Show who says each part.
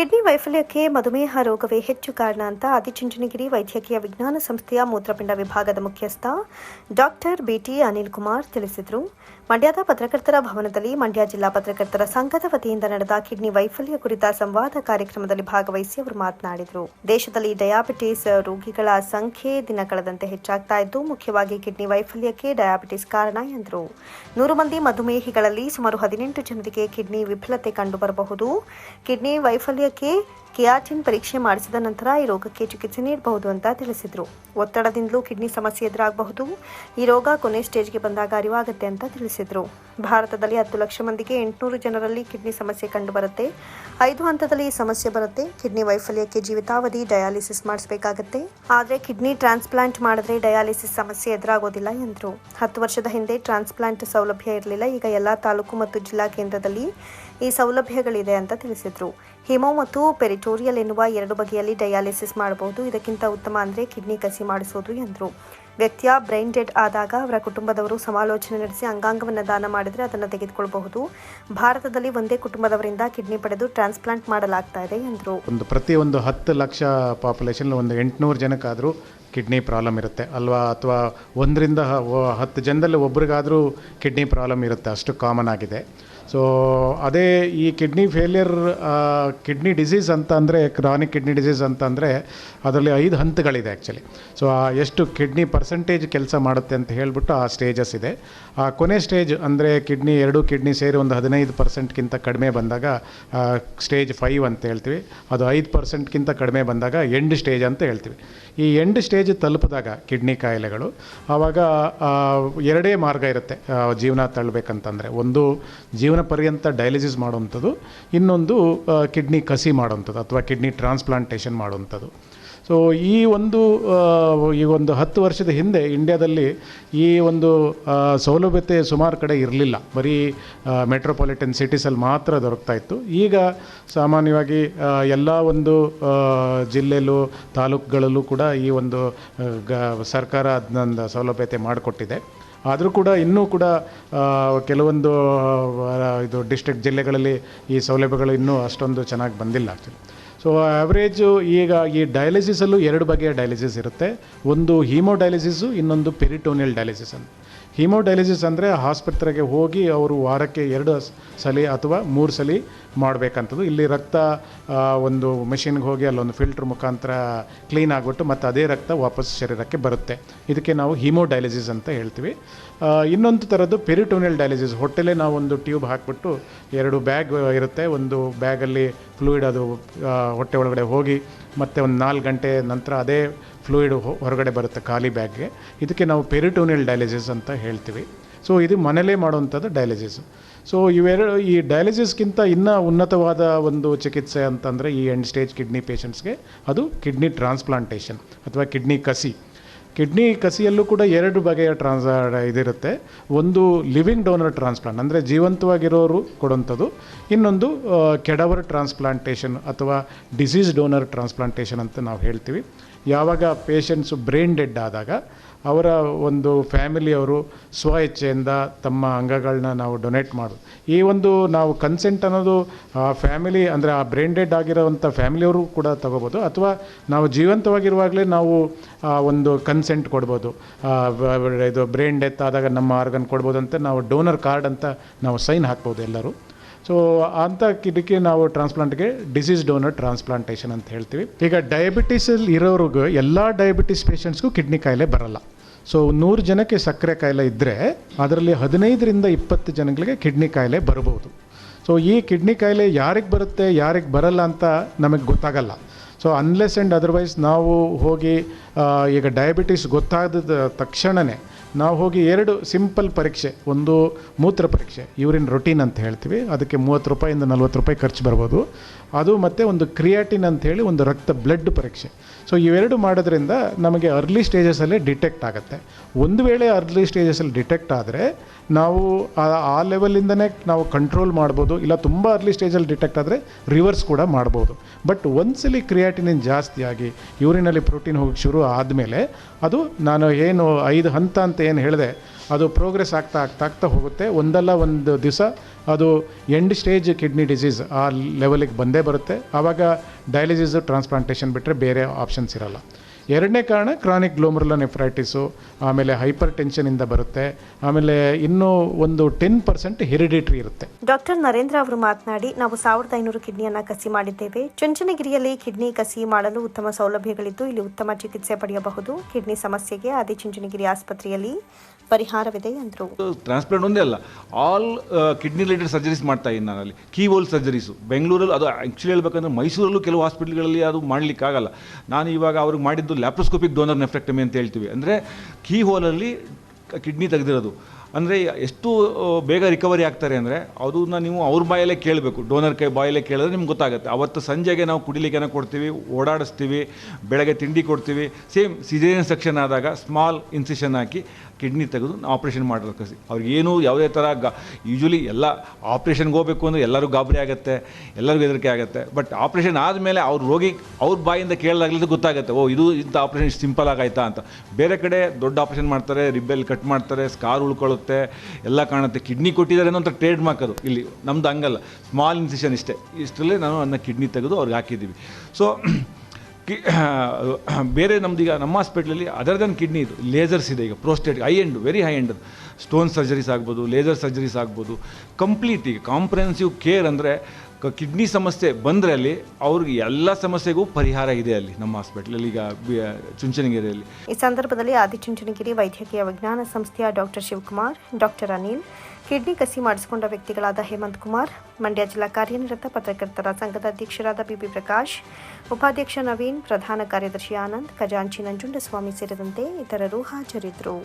Speaker 1: Kidney ವೈಫಲ್ಯಕ್ಕೆ ಮಧುಮೇಹ ರೋಗವೇ ಹೆಚ್ಚು ಕಾರಣ ಅಂತ ಆದಿಚುಂಚನಗಿರಿ ವೈದ್ಯಕೀಯ ವಿಜ್ಞಾನ ಸಂಸ್ಥೆಯ ಮೂತ್ರಪಿಂಡ ವಿಭಾಗದ ಮುಖ್ಯಸ್ಥ ಡಾಕ್ಟರ್ ಬಿಟಿ ಅನಿಲ್ ಕುಮಾರ್ ತಿಳಿಸಿದರು. ಮಂಡ್ಯದ ಪತ್ರಕರ್ತರ ಭವನದಲ್ಲಿ ಮಂಡ್ಯ ಜಿಲ್ಲಾ ಪತ್ರಕರ್ತರ ಸಂಘದ ವತಿಯಿಂದ ನಡೆದ ಕಿಡ್ನಿ ವೈಫಲ್ಯ ಕುರಿತ ಸಂವಾದ ಕಾರ್ಯಕ್ರಮದಲ್ಲಿ ಭಾಗವಹಿಸಿ ಅವರು ಮಾತನಾಡಿದರು. ದೇಶದಲ್ಲಿ ಡಯಾಬಿಟಿಸ್ ರೋಗಿಗಳ ಸಂಖ್ಯೆ ದಿನ ಕಳೆದಂತೆ ಹೆಚ್ಚಾಗ್ತಾ ಇದ್ದು, ಮುಖ್ಯವಾಗಿ ಕಿಡ್ನಿ ವೈಫಲ್ಯಕ್ಕೆ ಡಯಾಬಿಟಿಸ್ ಕಾರಣ ಎಂದರು. ನೂರು ಮಂದಿ ಮಧುಮೇಹಿಗಳಲ್ಲಿ ಸುಮಾರು ಹದಿನೆಂಟು ಜನರಿಗೆ ಕಿಡ್ನಿ ವಿಫಲತೆ ಕಂಡುಬರಬಹುದು. ಕಿಡ್ನಿ ವೈಫಲ್ಯಕ್ಕೆ ಕಿಯಾಟಿನ್ ಪರೀಕ್ಷೆ ಮಾಡಿಸಿದ ನಂತರ ಈ ರೋಗಕ್ಕೆ ಚಿಕಿತ್ಸೆ ನೀಡಬಹುದು ಅಂತ ತಿಳಿಸಿದರು. ಒತ್ತಡದಿಂದಲೂ ಕಿಡ್ನಿ ಸಮಸ್ಯೆ ಎದುರಾಗಬಹುದು. ಈ ರೋಗ ಕೊನೆ ಸ್ಟೇಜ್ಗೆ ಬಂದಾಗ ಅರಿವಾಗುತ್ತೆ ಅಂತ ತಿಳಿಸಿದರು. ಭಾರತದಲ್ಲಿ ಹತ್ತು ಲಕ್ಷ ಮಂದಿಗೆ ಎಂಟುನೂರು ಜನರಲ್ಲಿ ಕಿಡ್ನಿ ಸಮಸ್ಯೆ ಕಂಡುಬರುತ್ತೆ. ಐದು ಹಂತದಲ್ಲಿ ಈ ಸಮಸ್ಯೆ ಬರುತ್ತೆ. ಕಿಡ್ನಿ ವೈಫಲ್ಯಕ್ಕೆ ಜೀವಿತಾವಧಿ ಡಯಾಲಿಸಿಸ್ ಮಾಡಿಸಬೇಕಾಗತ್ತೆ. ಆದರೆ ಕಿಡ್ನಿ ಟ್ರಾನ್ಸ್ಪ್ಲಾಂಟ್ ಮಾಡಿದ್ರೆ ಡಯಾಲಿಸಿಸ್ ಸಮಸ್ಯೆ ಎದುರಾಗೋದಿಲ್ಲ ಎಂದರು. ಹತ್ತು ವರ್ಷದ ಹಿಂದೆ ಟ್ರಾನ್ಸ್ಪ್ಲಾಂಟ್ ಸೌಲಭ್ಯ ಇರಲಿಲ್ಲ. ಈಗ ಎಲ್ಲ ತಾಲೂಕು ಮತ್ತು ಜಿಲ್ಲಾ ಕೇಂದ್ರದಲ್ಲಿ ಈ ಸೌಲಭ್ಯಗಳಿದೆ ಅಂತ ತಿಳಿಸಿದರು. ಹಿಮೋ ಮತ್ತು ಪೆರಿಟೋರಿಯಲ್ ಎನ್ನುವ ಎರಡು ಬಗೆಯಲ್ಲಿ ಡಯಾಲಿಸಿಸ್ ಮಾಡಬಹುದು. ಇದಕ್ಕಿಂತ ಉತ್ತಮ ಅಂದರೆ ಕಿಡ್ನಿ ಕಸಿ ಮಾಡಿಸೋದು ಎಂದರು. ವ್ಯಕ್ತಿಯ ಬ್ರೈನ್ ಡೆಡ್ ಆದಾಗ ಅವರ ಕುಟುಂಬದವರು ಸಮಾಲೋಚನೆ ನಡೆಸಿ ಅಂಗಾಂಗವನ್ನು ದಾನ ಮಾಡಿದರೆ ಅದನ್ನು ತೆಗೆದುಕೊಳ್ಳಬಹುದು ಭಾರತದಲ್ಲಿ ಒಂದೇ ಕುಟುಂಬದವರಿಂದ ಕಿಡ್ನಿ ಪಡೆದು ಟ್ರಾನ್ಸ್ಪ್ಲಾಂಟ್ ಮಾಡಲಾಗ್ತಾ ಇದೆ ಎಂದರು.
Speaker 2: ಒಂದು ಪ್ರತಿ ಒಂದು ಹತ್ತು ಲಕ್ಷ ಪಾಪ್ಯುಲೇಷನ್ ಒಂದು ಎಂಟುನೂರು ಜನಕ್ಕಾದರೂ ಕಿಡ್ನಿ ಪ್ರಾಬ್ಲಮ್ ಇರುತ್ತೆ. ಅಲ್ವಾ? ಅಥವಾ ಒಂದರಿಂದ ಹತ್ತು ಜನದಲ್ಲಿ ಒಬ್ರಿಗಾದರೂ ಕಿಡ್ನಿ ಪ್ರಾಬ್ಲಮ್ ಇರುತ್ತೆ. ಅಷ್ಟು ಕಾಮನ್ ಆಗಿದೆ. ಸೊ ಅದೇ ಈ ಕಿಡ್ನಿ ಫೇಲಿಯರ್ ಕಿಡ್ನಿ ಡಿಸೀಸ್ ಅಂತ ಅಂದರೆ ಕ್ರಾನಿಕ್ ಕಿಡ್ನಿ ಡಿಸೀಸ್ ಅಂತ ಅಂದರೆ, ಅದರಲ್ಲಿ ಐದು ಹಂತಗಳಿದೆ ಆ್ಯಕ್ಚುಲಿ ಸೊ ಆ, ಎಷ್ಟು ಕಿಡ್ನಿ ಪರ್ಸೆಂಟೇಜ್ ಕೆಲಸ ಮಾಡುತ್ತೆ ಅಂತ ಹೇಳ್ಬಿಟ್ಟು ಆ ಸ್ಟೇಜಸ್ ಇದೆ. ಆ, ಕೊನೆ ಸ್ಟೇಜ್ ಅಂದರೆ ಕಿಡ್ನಿ ಎರಡು ಕಿಡ್ನಿ ಸೇರಿ ಒಂದು ಹದಿನೈದು ಪರ್ಸೆಂಟ್ಗಿಂತ ಕಡಿಮೆ ಬಂದಾಗ ಸ್ಟೇಜ್ ಫೈವ್ ಅಂತ ಹೇಳ್ತೀವಿ. ಅದು ಐದು ಪರ್ಸೆಂಟ್ಗಿಂತ ಕಡಿಮೆ ಬಂದಾಗ ಎಂಡ್ ಸ್ಟೇಜ್ ಅಂತ ಹೇಳ್ತೀವಿ. ಈ ಎಂಡ್ ಸ್ಟೇಜ್ ತಲುಪಿದಾಗ ಕಿಡ್ನಿ ಕಾಯಿಲೆಗಳು, ಆವಾಗ ಎರಡೇ ಮಾರ್ಗ ಇರುತ್ತೆ ಜೀವನ ತಳ್ಳಬೇಕಂತಂದರೆ ಒಂದು ಜೀವನ ಪರ್ಯಂತ ಡಯಾಲಿಸಿಸ್ ಮಾಡುವಂಥದ್ದು, ಇನ್ನೊಂದು ಕಿಡ್ನಿ ಕಸಿ ಮಾಡುವಂಥದ್ದು, ಅಥವಾ ಕಿಡ್ನಿ ಟ್ರಾನ್ಸ್ಪ್ಲಾಂಟೇಷನ್ ಮಾಡುವಂಥದ್ದು. ಸೊ ಈ ಒಂದು ಈ ಒಂದು ಹತ್ತು ವರ್ಷದ ಹಿಂದೆ ಇಂಡ್ಯಾದಲ್ಲಿ ಈ ಒಂದು ಸೌಲಭ್ಯತೆ ಸುಮಾರು ಕಡೆ ಇರಲಿಲ್ಲ. ಬರೀ ಮೆಟ್ರೋಪಾಲಿಟನ್ ಸಿಟೀಸಲ್ಲಿ ಮಾತ್ರ ದೊರಕ್ತಾ ಇತ್ತು. ಈಗ ಸಾಮಾನ್ಯವಾಗಿ ಎಲ್ಲ ಒಂದು ಜಿಲ್ಲೆಯಲ್ಲೂ ತಾಲೂಕುಗಳಲ್ಲೂ ಕೂಡ ಈ ಒಂದು ಗ, ಸರ್ಕಾರ ಅದನ್ನ ಸೌಲಭ್ಯತೆ ಮಾಡಿಕೊಟ್ಟಿದೆ. ಆದರೂ ಕೂಡ ಇನ್ನೂ ಕೂಡ ಕೆಲವೊಂದು ಇದು ಡಿಸ್ಟ್ರಿಕ್ಟ್ ಜಿಲ್ಲೆಗಳಲ್ಲಿ ಈ ಸೌಲಭ್ಯಗಳು ಇನ್ನೂ ಅಷ್ಟೊಂದು ಚೆನ್ನಾಗಿ ಬಂದಿಲ್ಲ ಆ್ಯಕ್ಚುಲಿ ಸೊ ಆ್ಯಾವ್ರೇಜು ಈಗ ಈ ಡಯಾಲಿಸಿಸಲ್ಲೂ ಎರಡು ಬಗೆಯ ಡಯಾಲಿಸಿಸ್ ಇರುತ್ತೆ. ಒಂದು ಹೀಮೋ ಡಯಾಲಿಸಿಸು ಇನ್ನೊಂದು ಪೆರಿಟೋನಿಯಲ್ ಡಯಾಲಿಸಿಸ್ ಅಂತ ಹೀಮೋ ಡಯಾಲಿಸಿಸ್ ಅಂದರೆ ಆಸ್ಪತ್ರೆಗೆ ಹೋಗಿ ಅವರು ವಾರಕ್ಕೆ ಎರಡು ಸಲ ಅಥವಾ ಮೂರು ಸಲ ಮಾಡಬೇಕಂಥದ್ದು ಇಲ್ಲಿ ರಕ್ತ ಒಂದು ಮೆಷಿನ್ಗೆ ಹೋಗಿ ಅಲ್ಲೊಂದು ಫಿಲ್ಟ್ರ್ ಮುಖಾಂತರ ಕ್ಲೀನ್ ಆಗಿಬಿಟ್ಟು ಮತ್ತು ಅದೇ ರಕ್ತ ವಾಪಸ್ ಶರೀರಕ್ಕೆ ಬರುತ್ತೆ. ಇದಕ್ಕೆ ನಾವು ಹಿಮೋ ಡಯಾಲಿಸಿಸ್ ಅಂತ ಹೇಳ್ತೀವಿ. ಇನ್ನೊಂದು ಥರದ್ದು ಪೆರಿಟೋನಿಯಲ್ ಡಯಾಲಿಸಿಸ್ ಹೊಟ್ಟೆಲೇ ನಾವು ಒಂದು ಟ್ಯೂಬ್ ಹಾಕಿಬಿಟ್ಟು ಎರಡು ಬ್ಯಾಗ್ ಇರುತ್ತೆ. ಒಂದು ಬ್ಯಾಗಲ್ಲಿ ಫ್ಲೂಯಿಡ್ ಅದು ಹೊಟ್ಟೆ ಒಳಗಡೆ ಹೋಗಿ ಮತ್ತು ಒಂದು ನಾಲ್ಕು ಗಂಟೆ ನಂತರ ಅದೇ ಫ್ಲೂಯಿಡ್ ಹೊರಗಡೆ ಬರುತ್ತೆ ಖಾಲಿ ಬ್ಯಾಗ್ಗೆ. ಇದಕ್ಕೆ ನಾವು ಪೆರಿಟೋನಿಯಲ್ ಡಯಾಲಿಸಿಸ್ ಅಂತ ಹೇಳ್ತೀವಿ. ಸೊ ಇದು ಮನೇಲೇ ಮಾಡುವಂಥದ್ದು ಡಯಾಲಿಸಿಸ್ ಸೊ ಇವೆರಡು ಈ ಡಯಾಲಿಸಿಸ್ಗಿಂತ ಇನ್ನೂ ಉನ್ನತವಾದ ಒಂದು ಚಿಕಿತ್ಸೆ ಅಂತಂದರೆ ಈ ಎಂಡ್ ಸ್ಟೇಜ್ ಕಿಡ್ನಿ ಪೇಷಂಟ್ಸ್ಗೆ ಅದು ಕಿಡ್ನಿ ಟ್ರಾನ್ಸ್ಪ್ಲಾಂಟೇಷನ್ ಅಥವಾ ಕಿಡ್ನಿ ಕಸಿ. ಕಿಡ್ನಿ ಕಸಿಯಲ್ಲೂ ಕೂಡ ಎರಡು ಬಗೆಯ ಟ್ರಾನ್ಸ್ ಇದಿರುತ್ತೆ. ಒಂದು ಲಿವಿಂಗ್ ಡೋನರ್ ಟ್ರಾನ್ಸ್ಪ್ಲಾಂಟ್ ಅಂದರೆ ಜೀವಂತವಾಗಿರೋರು ಕೊಡುವಂಥದ್ದು. ಇನ್ನೊಂದು ಕೆಡವರ್ ಟ್ರಾನ್ಸ್ಪ್ಲಾಂಟೇಷನ್ ಅಥವಾ ಡಿಸೀಸ್ ಡೋನರ್ ಟ್ರಾನ್ಸ್ಪ್ಲಾಂಟೇಷನ್ ಅಂತ ನಾವು ಹೇಳ್ತೀವಿ. ಯಾವಾಗ ಪೇಷಂಟ್ಸು ಬ್ರೈನ್ ಡೆಡ್ ಆದಾಗ ಅವರ ಒಂದು ಫ್ಯಾಮಿಲಿಯವರು ಸ್ವ ಇಚ್ಛೆಯಿಂದ ತಮ್ಮ ಅಂಗಗಳನ್ನ ನಾವು ಡೊನೇಟ್ ಮಾಡೋದು. ಈ ಒಂದು ನಾವು ಕನ್ಸೆಂಟ್ ಅನ್ನೋದು ಆ ಫ್ಯಾಮಿಲಿ ಅಂದರೆ ಆ ಬ್ರೈನ್ ಡೆಡ್ ಆಗಿರೋವಂಥ ಫ್ಯಾಮಿಲಿಯವರು ಕೂಡ ತಗೋಬೋದು. ಅಥವಾ ನಾವು ಜೀವಂತವಾಗಿರುವಾಗಲೇ ನಾವು ಒಂದು ಕನ್ಸೆಂಟ್ ಕೊಡ್ಬೋದು. ಇದು ಬ್ರೈನ್ ಡೆತ್ ಆದಾಗ ನಮ್ಮ ಆರ್ಗನ್ ಕೊಡ್ಬೋದು ಅಂತ ನಾವು ಡೋನರ್ ಕಾರ್ಡ್ ಅಂತ ನಾವು ಸೈನ್ ಹಾಕ್ಬೋದು ಎಲ್ಲರೂ. ಸೊ ಅಂಥ ಇದಕ್ಕೆ ನಾವು ಟ್ರಾನ್ಸ್ಪ್ಲಾಂಟ್ಗೆ ಡಿಸೀಸ್ ಡೋನರ್ ಟ್ರಾನ್ಸ್ಪ್ಲಾಂಟೇಷನ್ ಅಂತ ಹೇಳ್ತೀವಿ. ಈಗ ಡಯಾಬಿಟಿಸಲ್ಲಿ ಇರೋರಿಗೂ ಎಲ್ಲ ಡಯಾಬಿಟಿಸ್ ಪೇಷಂಟ್ಸ್ಗೂ ಕಿಡ್ನಿ ಕಾಯಿಲೆ ಬರಲ್ಲ. ಸೊ ನೂರು ಜನಕ್ಕೆ ಸಕ್ಕರೆ ಕಾಯಿಲೆ ಇದ್ದರೆ ಅದರಲ್ಲಿ ಹದಿನೈದರಿಂದ ಇಪ್ಪತ್ತು ಜನಗಳಿಗೆ ಕಿಡ್ನಿ ಕಾಯಿಲೆ ಬರಬಹುದು. ಸೊ ಈ ಕಿಡ್ನಿ ಕಾಯಿಲೆ ಯಾರಿಗೆ ಬರುತ್ತೆ, ಯಾರಿಗೆ ಬರಲ್ಲ ಅಂತ ನಮಗೆ ಗೊತ್ತಾಗಲ್ಲ. ಸೊ ಅನ್ಲೆಸ್ ಆ್ಯಂಡ್ ಅದರ್ವೈಸ್ ನಾವು ಹೋಗಿ ಈಗ ಡಯಾಬಿಟಿಸ್ ಗೊತ್ತಾದ ತಕ್ಷಣವೇ ನಾವು ಹೋಗಿ ಎರಡು ಸಿಂಪಲ್ ಪರೀಕ್ಷೆ, ಒಂದು ಮೂತ್ರ ಪರೀಕ್ಷೆ, ಯೂರಿನ್ ರೊಟೀನ್ ಅಂತ ಹೇಳ್ತೀವಿ. ಅದಕ್ಕೆ ಮೂವತ್ತು ರೂಪಾಯಿಂದ ನಲ್ವತ್ತು ರೂಪಾಯಿ ಖರ್ಚು ಬರ್ಬೋದು. ಅದು ಮತ್ತು ಒಂದು ಕ್ರಿಯಾಟಿನ್ ಅಂತ ಹೇಳಿ ಒಂದು ರಕ್ತ ಬ್ಲಡ್ ಪರೀಕ್ಷೆ. ಸೊ ಇವೆರಡು ಮಾಡೋದ್ರಿಂದ ನಮಗೆ ಅರ್ಲಿ ಸ್ಟೇಜಸಲ್ಲೇ ಡಿಟೆಕ್ಟ್ ಆಗುತ್ತೆ. ಒಂದು ವೇಳೆ ಅರ್ಲಿ ಸ್ಟೇಜಸಲ್ಲಿ ಡಿಟೆಕ್ಟ್ ಆದರೆ ನಾವು ಆ- ಲೆವೆಲಿಂದನೇ ನಾವು ಕಂಟ್ರೋಲ್ ಮಾಡ್ಬೋದು. ಇಲ್ಲ ತುಂಬ ಅರ್ಲಿ ಸ್ಟೇಜಲ್ಲಿ ಡಿಟೆಕ್ಟ್ ಆದರೆ ರಿವರ್ಸ್ ಕೂಡ ಮಾಡ್ಬೋದು. ಬಟ್ ಒಂದ್ಸಲಿ ಕ್ರಿಯಾಟಿನಿನ್ ಜಾಸ್ತಿಯಾಗಿ ಯೂರಿನಲ್ಲಿ ಪ್ರೋಟೀನ್ ಹೋಗಿ ಶುರು ಆದಮೇಲೆ ಅದು ನಾನು ಏನು ಐದು ಹಂತ ಅಂತ ಅಂತ ಏನು ಹೇಳಿದೆ, ಅದು ಪ್ರೋಗ್ರೆಸ್ ಆಗ್ತಾ ಆಗ್ತಾ ಆಗ್ತಾ ಹೋಗುತ್ತೆ. ಒಂದಲ್ಲ ಒಂದು ದಿವಸ ಅದು ಎಂಡ್ ಸ್ಟೇಜ್ ಕಿಡ್ನಿ ಡಿಸೀಸ್ ಆ ಲೆವೆಲಿಗೆ ಬಂದೇ ಬರುತ್ತೆ. ಆವಾಗ ಡಯಾಲಿಸಿಸು ಟ್ರಾನ್ಸ್ಪ್ಲಾಂಟೇಷನ್ ಬಿಟ್ಟರೆ ಬೇರೆ ಆಪ್ಷನ್ಸ್ ಇರಲ್ಲ. ಎರಡನೇ ಕಾರಣ ಕ್ರಾನಿಕ್ ಗ್ಲೋಮರ್ಲ ನೆಫ್ರೈಟಿಸು ಆಮೇಲೆ ಹೈಪರ್ ಟೆನ್ಷನಿಂದ ಬರುತ್ತೆ. ಆಮೇಲೆ ಇನ್ನೂ ಒಂದು ಟೆನ್ ಪರ್ಸೆಂಟ್ ಹೆರಿಡಿಟ್ರಿ ಇರುತ್ತೆ.
Speaker 1: ಡಾಕ್ಟರ್ ನರೇಂದ್ರ ಅವರು ಮಾತನಾಡಿ, ನಾವು ಸಾವಿರದ ಐನೂರು ಕಿಡ್ನಿಯನ್ನ ಕಸಿ ಮಾಡಿದ್ದೇವೆ. ಚುಂಚನಗಿರಿಯಲ್ಲಿ ಕಿಡ್ನಿ ಕಸಿ ಮಾಡಲು ಉತ್ತಮ ಸೌಲಭ್ಯಗಳಿದ್ದು, ಇಲ್ಲಿ ಉತ್ತಮ ಚಿಕಿತ್ಸೆ ಪಡೆಯಬಹುದು. ಕಿಡ್ನಿ ಸಮಸ್ಯೆಗೆ ಆದಿಚುಂಚನಗಿರಿ ಆಸ್ಪತ್ರೆಯಲ್ಲಿ ಪರಿಹಾರವಿದೆ ಎಂದರು
Speaker 3: ಟ್ರಾನ್ಸ್ಪ್ಲಾಂಟ್ ಒಂದೇ ಅಲ್ಲ ಆಲ್ ಕಿಡ್ನಿ ರಿಲೇಟೆಡ್ ಸರ್ಜರೀಸ್ ಮಾಡ್ತಾ ಇದ್ದೀನಿ ನಾನಲ್ಲಿ ಕೀವೋಲ್ ಸರ್ಜರೀಸು ಬೆಂಗಳೂರಲ್ಲಿ ಅದು ಆ್ಯಕ್ಚುಲಿ ಹೇಳ್ಬೇಕಂದ್ರೆ ಮೈಸೂರಲ್ಲೂ ಕೆಲವು ಹಾಸ್ಪಿಟ್ಲ್ಗಳಲ್ಲಿ ಅದು ಮಾಡಲಿಕ್ಕಾಗಲ್ಲ ನಾನು ಇವಾಗ ಅವ್ರಿಗೆ ಮಾಡಿದ್ದು ಲ್ಯಾಪ್ರೋಸ್ಕೋಪಿಕ್ ಡೋನರ್ ನೆಫ್ರೆಕ್ಟಮಿ ಅಂತ ಹೇಳ್ತೀವಿ. ಅಂದರೆ ಕೀ ಹೋಲಲ್ಲಿ ಕಿಡ್ನಿ ತೆಗೆದಿರೋದು. ಅಂದರೆ ಎಷ್ಟು ಬೇಗ ರಿಕವರಿ ಆಗ್ತಾರೆ ಅಂದರೆ ಅದನ್ನ ನೀವು ಅವ್ರ ಬಾಯಲ್ಲೇ ಕೇಳಬೇಕು. ಡೋನರ್ ಕೈ ಬಾಯಲ್ಲೇ ಕೇಳಿದ್ರೆ ನಿಮ್ಗೆ ಗೊತ್ತಾಗುತ್ತೆ. ಅವತ್ತು ಸಂಜೆಗೆ ನಾವು ಕುಡಿಲಿಕ್ಕೆ ಕೊಡ್ತೀವಿ, ಓಡಾಡಿಸ್ತೀವಿ, ಬೆಳಗ್ಗೆ ತಿಂಡಿ ಕೊಡ್ತೀವಿ. ಸೇಮ್ ಸಿಜೇರಿಯನ್ ಸೆಕ್ಷನ್ ಆದಾಗ ಸ್ಮಾಲ್ ಇನ್ಸಿಷನ್ ಹಾಕಿ ಕಿಡ್ನಿ ತೆಗೆದು ಆಪ್ರೇಷನ್ ಮಾಡೋದು ಕಸಿ. ಅವ್ರಿಗೇನು ಯಾವುದೇ ಥರ ಗ ಯೂಶ್ವಲಿ ಎಲ್ಲ ಆಪ್ರೇಷನ್ಗೆ ಹೋಗಬೇಕು ಅಂದರೆ ಎಲ್ಲರೂ ಗಾಬರಿ ಆಗುತ್ತೆ, ಎಲ್ಲರಿಗೂ ಹೆದರಿಕೆ ಆಗುತ್ತೆ. ಬಟ್ ಆಪ್ರೇಷನ್ ಆದಮೇಲೆ ಅವ್ರ ರೋಗಿ ಅವ್ರ ಬಾಯಿಂದ ಕೇಳಿದಾಗಲಿದ್ದು ಗೊತ್ತಾಗುತ್ತೆ. ಓ, ಇದು ಇಂಥ ಆಪ್ರೇಷನ್ ಸಿಂಪಲ್ ಆಗಾಯ್ತಾ ಅಂತ. ಬೇರೆ ಕಡೆ ದೊಡ್ಡ ಆಪ್ರೇಷನ್ ಮಾಡ್ತಾರೆ ರಿಬ್ಬೆಲ್ ಕಟ್ ಮಾಡ್ತಾರೆ ಸ್ಕಾರ್ ಉಳ್ಕೊಳ್ಳುತ್ತೆ, ಎಲ್ಲ ಕಾಣುತ್ತೆ. ಕಿಡ್ನಿ ಕೊಟ್ಟಿದ್ದಾರೆ ಅಂತ ಟ್ರೇಡ್ ಮಾರ್ಕ್ ಅದು. ಇಲ್ಲಿ ನಮ್ದು ಹಂಗಲ್ಲ. ಸ್ಮಾಲ್ ಇನ್ಸಿಷನ್ ಇಷ್ಟೇ. ಇಷ್ಟರಲ್ಲಿ ನಾನು ನನ್ನ ಕಿಡ್ನಿ ತೆಗೆದು ಅವ್ರಿಗೆ ಹಾಕಿದ್ದೀವಿ. ಸೊ ಕಿ ಬೇರೆ ನಮ್ದೀಗ ನಮ್ಮ ಹಾಸ್ಪಿಟ್ಲಲ್ಲಿ ಅದರ್ ದನ್ ಕಿಡ್ನಿ ಇದು ಲೇಸರ್ಸ್ ಇದೆ ಈಗ prostate high end very high end stone surgeries ಆಗ್ಬೋದು ಲೇಸರ್ ಸರ್ಜರೀಸ್ ಆಗ್ಬೋದು. ಕಂಪ್ಲೀಟ್ ಈಗ ಕಾಂಪ್ರಹೆನ್ಸಿವ್ ಕೇರ್ ಅಂದರೆ ಕಿಡ್ನಿ ಸಮಸ್ಯೆ ಬಂದರೆ ಅಲ್ಲಿ ಅವ್ರಿಗೆ ಎಲ್ಲ ಸಮಸ್ಯೆಗೂ ಪರಿಹಾರ ಇದೆ ಅಲ್ಲಿ ನಮ್ಮ ಹಾಸ್ಪಿಟ್ಲಲ್ಲಿ ಈಗ ಚುಂಚನಗಿರಿಯಲ್ಲಿ.
Speaker 1: ಈ ಸಂದರ್ಭದಲ್ಲಿ ಆದಿಚುಂಚನಗಿರಿ ವೈದ್ಯಕೀಯ ವಿಜ್ಞಾನ ಸಂಸ್ಥೆಯ doctor Shivakumar, doctor Anil kidney ಕಸಿ ಮಾಡಿಸಿಕೊಂಡ ವ್ಯಕ್ತಿಗಳಾದ ಹೇಮಂತ್ ಕುಮಾರ್, ಮಂಡ್ಯ ಜಿಲ್ಲಾ ಕಾರ್ಯನಿರತ ಪತ್ರಕರ್ತರ ಸಂಘದ ಅಧ್ಯಕ್ಷರಾದ ಬಿಬಿ ಪ್ರಕಾಶ್, ಉಪಾಧ್ಯಕ್ಷ ನವೀನ್, ಪ್ರಧಾನ ಕಾರ್ಯದರ್ಶಿ ಆನಂದ್, ಖಜಾಂಚಿ ನಂಜುಂಡಸ್ವಾಮಿ ಸೇರಿದಂತೆ ಇತರರು ಹಾಜರಿದ್ದರು.